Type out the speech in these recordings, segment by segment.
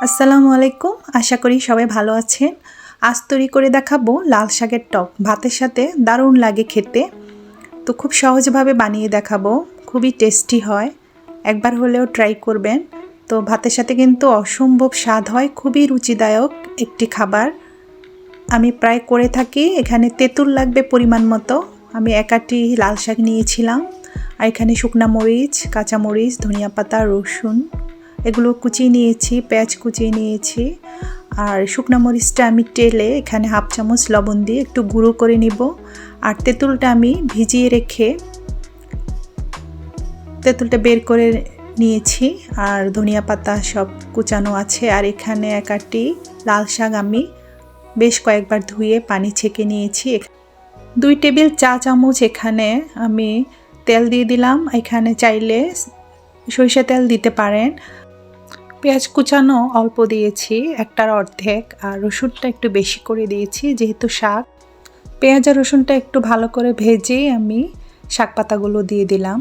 আসসালামু আলাইকুম। আশা করি সবাই ভালো আছেন। আজ তৈরি করে দেখাবো লাল শাকের টক। ভাতের সাথে দারুণ লাগে খেতে। তো খুব সহজভাবে বানিয়ে দেখাবো। খুবই টেস্টি হয়। একবার হলেও ট্রাই করবেন। তো ভাতের সাথে কিন্তু অসম্ভব স্বাদ হয়। খুবই রুচিদায়ক একটি খাবার। আমি প্রায় করে থাকি। এখানে তেঁতুল লাগবে পরিমাণ মতো। আমি একাটি লাল শাক নিয়েছিলাম। আর এখানে শুকনা মরিচ কাঁচা মরিচ ধনিয়া পাতা, রসুন। এগুলো কুচিয়ে নিয়েছি পেঁয়াজ কুচিয়ে নিয়েছি। আর শুকনা মরিচটা আমি টেলে এখানে হাফ চামচ লবণ দিয়ে একটু গুঁড়ো করে নিব। আর তেঁতুলটা আমি ভিজিয়ে রেখে তেঁতুলটা বের করে নিয়েছি। আর ধনিয়া পাতা সব কুচানো আছে। আর এখানে এক একাটি লাল শাক আমি বেশ কয়েকবার ধুয়ে পানি ছেঁকে নিয়েছি। দুই টেবিল চা চামচ এখানে আমি তেল দিয়ে দিলাম। এখানে চাইলে সরিষা তেল দিতে পারেন। পেঁয়াজ কুচানো অল্প দিয়েছি, একটার অর্ধেক, আর রসুনটা একটু বেশি করে দিয়েছি, যেহেতু শাক। পেঁয়াজ আর রসুনটা একটু ভালো করে ভেজেই আমি শাক পাতাগুলো দিয়ে দিলাম।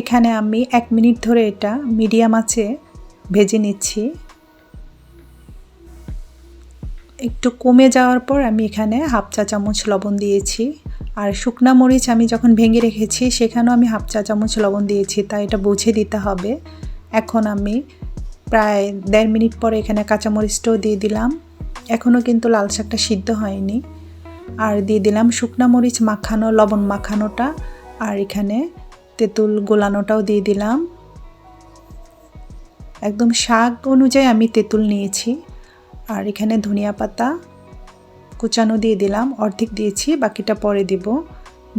এখানে আমি এক মিনিট ধরে এটা মিডিয়াম আছে ভেজে নিচ্ছি। একটু কমে যাওয়ার পর আমি এখানে হাফ চা চামচ লবণ দিয়েছি। আর শুকনা মরিচ আমি যখন ভেঙে রেখেছি, সেখানেও আমি হাফ চা চামচ লবণ দিয়েছি, তাই এটা বুঝে দিতে হবে। এখন আমি প্রায় দেড় মিনিট পরে এখানে কাঁচামরিচটাও দিয়ে দিলাম। এখনও কিন্তু লাল শাকটা সিদ্ধ হয়নি। আর দিয়ে দিলাম শুকনা মরিচ মাখানো, লবণ মাখানোটা। আর এখানে তেঁতুল গোলানোটাও দিয়ে দিলাম। একদম শাক অনুযায়ী আমি তেঁতুল নিয়েছি। আর এখানে ধনিয়া পাতা কুচানো দিয়ে দিলাম। অর্ধেক দিয়েছি, বাকিটা পরে দিব।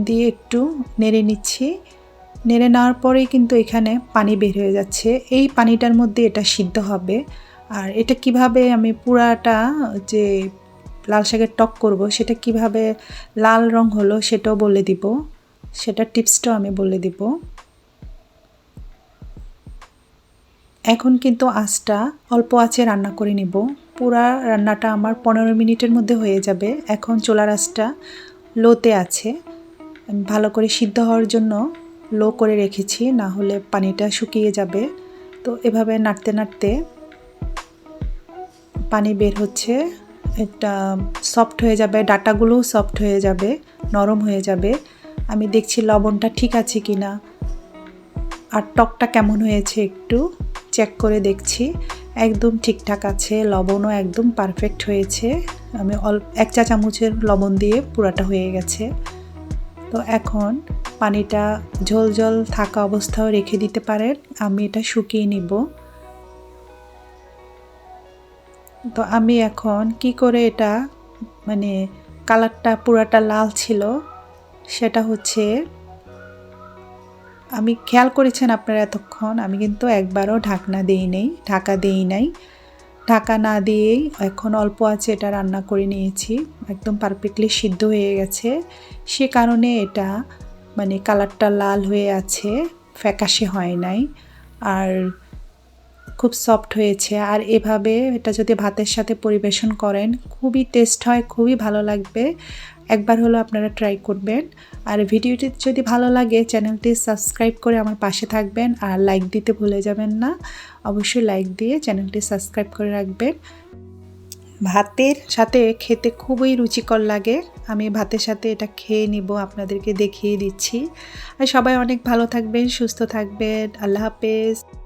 দিয়ে একটু নেড়ে নিচ্ছি। নেড়ে নেওয়ার পরেই কিন্তু এখানে পানি বের হয়ে যাচ্ছে। এই পানিটার মধ্যে এটা সিদ্ধ হবে। আর এটা কীভাবে আমি পুরাটা যে লাল শাকের টক করব, সেটা কীভাবে লাল রং হলো সেটাও বলে দিব। সেটা টিপসটাও আমি বলে দিব। এখন কিন্তু আঁচটা অল্প আছে রান্না করে নিব। পুরা রান্নাটা আমার পনেরো মিনিটের মধ্যে হয়ে যাবে। এখন চোলার আঁচটা লোতে আছে। ভালো করে সিদ্ধ হওয়ার জন্য লো করে রেখেছি, না হলে পানিটা শুকিয়ে যাবে। তো এভাবে নাড়তে নাড়তে পানি বের হচ্ছে। এটা সফট হয়ে যাবে, ডাটাগুলোও সফট হয়ে যাবে, নরম হয়ে যাবে। আমি দেখছি লবণটা ঠিক আছে কি না আর টকটা কেমন হয়েছে একটু চেক করে দেখছি। একদম ঠিকঠাক আছে, লবণও একদম পারফেক্ট হয়েছে। আমি অল, এক চা চামচের লবণ দিয়ে পুরাটা হয়ে গেছে। তো এখন পানিটা ঝোল ঝোল থাকা অবস্থাও রেখে দিতে পারেন। আমি এটা শুকিয়ে নিব। তো আমি এখন কি করে এটা মানে কালারটা পুরাটা লাল ছিল, সেটা হচ্ছে, আমি খেয়াল করেছেন আপনারা এতক্ষণ, আমি কিন্তু একবারও ঢাকনা দিই নেই, ঢাকা দিই নাই। ঢাকা না দিয়েই এখন অল্প আছে এটা রান্না করে নিয়েছি, একদম পারফেক্টলি সিদ্ধ হয়ে গেছে। সে কারণে এটা মানে কালারটা লাল হয়ে আছে, ফ্যাকাশে হয় নাই, আর খুব সফট হয়েছে। আর এভাবে এটা যদি ভাতের সাথে পরিবেশন করেন, খুবই টেস্ট হয়, খুবই ভালো লাগবে। একবার হলো আপনারা ট্রাই করবেন। আর ভিডিওটি যদি ভালো লাগে, চ্যানেলটি সাবস্ক্রাইব করে আমার পাশে থাকবেন। আর লাইক দিতে ভুলে যাবেন না। অবশ্যই লাইক দিয়ে চ্যানেলটি সাবস্ক্রাইব করে রাখবেন। ভাতের সাথে খেতে খুবই রুচিকর লাগে। আমি ভাতের সাথে এটা খেয়ে নিব, আপনাদেরকে দেখিয়ে দিচ্ছি। আর সবাই অনেক ভালো থাকবেন, সুস্থ থাকবেন। আল্লাহ হাফেজ।